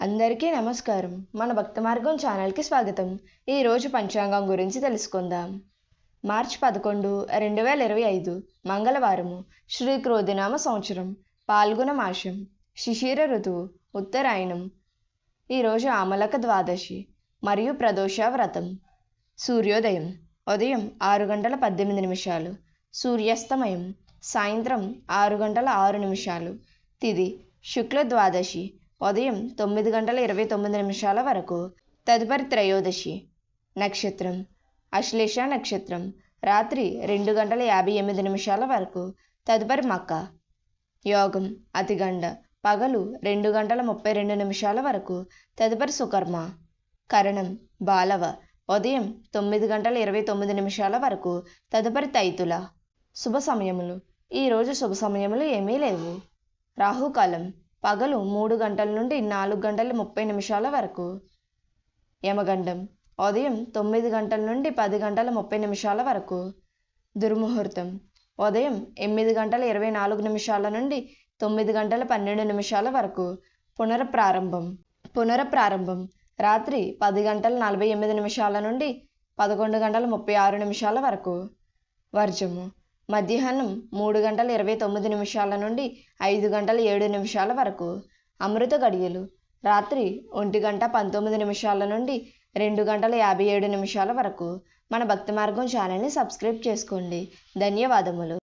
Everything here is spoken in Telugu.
అందరికీ నమస్కారం. మన భక్త మార్గం ఛానల్కి స్వాగతం. ఈరోజు పంచాంగం గురించి తెలుసుకుందాం. మార్చి పదకొండు రెండు వేల ఇరవై ఐదు మంగళవారము శ్రీ క్రోధినామ సంవత్సరం పాల్గొన మాసం శిశిర ఋతువు ఉత్తరాయణం. ఈరోజు ఆమలక ద్వాదశి మరియు ప్రదోష వ్రతం. సూర్యోదయం ఉదయం ఆరు గంటల పద్దెనిమిది నిమిషాలు. సూర్యాస్తమయం సాయంత్రం ఆరు గంటల ఆరు నిమిషాలు. తిది శుక్ల ద్వాదశి ఉదయం తొమ్మిది గంటల ఇరవై తొమ్మిది నిమిషాల వరకు. తదుపరి త్రయోదశి నక్షత్రం. అశ్లేష నక్షత్రం. రాత్రి రెండు గంటల యాభై ఎనిమిది నిమిషాల వరకు. తదుపరి మక్క. యోగం. అతిగండ. పగలు రెండు గంటల ముప్పై రెండు నిమిషాల వరకు. తదుపరి సుకర్మ. కరణం. బాలవ. ఉదయం తొమ్మిది గంటల ఇరవై తొమ్మిది నిమిషాల వరకు. తదుపరి తైతుల. శుభ సమయములు. ఈరోజు శుభ సమయములు ఏమీ లేవు. రాహుకాలం. పగలు మూడు గంటల నుండి నాలుగు గంటల ముప్పై నిమిషాల వరకు. యమగండం. ఉదయం తొమ్మిది గంటల నుండి పది గంటల ముప్పై నిమిషాల వరకు. దుర్ముహూర్తం. ఉదయం ఎనిమిది గంటల ఇరవై నాలుగు నిమిషాల నుండి తొమ్మిది గంటల పన్నెండు నిమిషాల వరకు. పునరప్రారంభం పునరప్రారంభం రాత్రి పది గంటల నలభై ఎనిమిది నిమిషాల నుండి పదకొండు గంటల ముప్పై ఆరు నిమిషాల వరకు. వర్జము. మధ్యాహ్నం మూడు గంటల ఇరవై తొమ్మిది నిమిషాల నుండి ఐదు గంటల ఏడు నిమిషాల వరకు. అమృత గడియలు. రాత్రి ఒంటి గంట పంతొమ్మిది నిమిషాల నుండి రెండు గంటల యాభై ఏడు నిమిషాల వరకు. మన భక్తి మార్గం ఛానల్ని సబ్స్క్రైబ్ చేసుకోండి. ధన్యవాదములు.